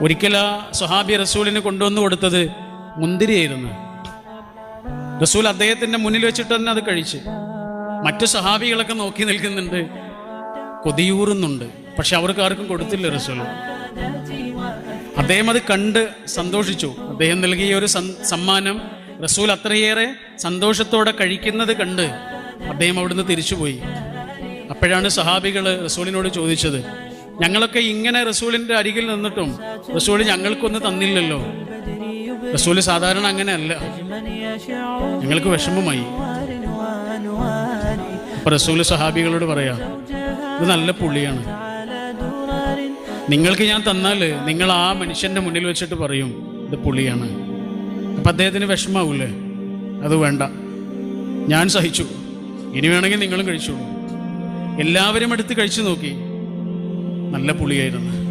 ഒരിക്കൽ ആ സുഹാബി റസൂലിന് കൊണ്ടുവന്നു കൊടുത്തത് മുന്തിരിയായിരുന്നു. റസൂൽ അദ്ദേഹത്തിന്റെ മുന്നിൽ വെച്ചിട്ട് തന്നെ അത് കഴിച്ച്. മറ്റു സഹാബികളൊക്കെ നോക്കി നിൽക്കുന്നുണ്ട്. കൊതിയൂറുന്നുണ്ട്. പക്ഷെ അവർക്ക് ആർക്കും കൊടുത്തില്ല റസൂൽ. അദ്ദേഹം അത് കണ്ട് സന്തോഷിച്ചു. അദ്ദേഹം നൽകിയ ഒരു സമ്മാനം റസൂൽ അത്രയേറെ സന്തോഷത്തോടെ കഴിക്കുന്നത് കണ്ട് അദ്ദേഹം അവിടുന്ന് തിരിച്ചുപോയി. അപ്പോഴാണ് സഹാബികൾ റസൂലിനോട് ചോദിച്ചത് ഞങ്ങളൊക്കെ ഇങ്ങനെ റസൂലിന്റെ അരികിൽ നിന്നിട്ടും റസൂൽ ഞങ്ങൾക്കൊന്നും തന്നില്ലല്ലോ. റസൂൽ സാധാരണ അങ്ങനെയല്ല. ഞങ്ങൾക്ക് വിഷമമായി. അപ്പൊ റസൂൽ സഹാബികളോട് പറയാ ഇത് നല്ല പുള്ളിയാണ് നിങ്ങൾക്ക് ഞാൻ തന്നാൽ നിങ്ങൾ ആ മനുഷ്യന്റെ മുന്നിൽ വെച്ചിട്ട് പറയും ഇത് പുള്ളിയാണ് അപ്പൊ അദ്ദേഹത്തിന് വിഷമാവൂലേ? അത് വേണ്ട. ഞാൻ സഹിച്ചു. ഇനി വേണമെങ്കിൽ നിങ്ങളും കഴിച്ചോളൂ. എല്ലാവരും എടുത്ത് കഴിച്ചു നോക്കി. നല്ല പുളിയായിരുന്നു.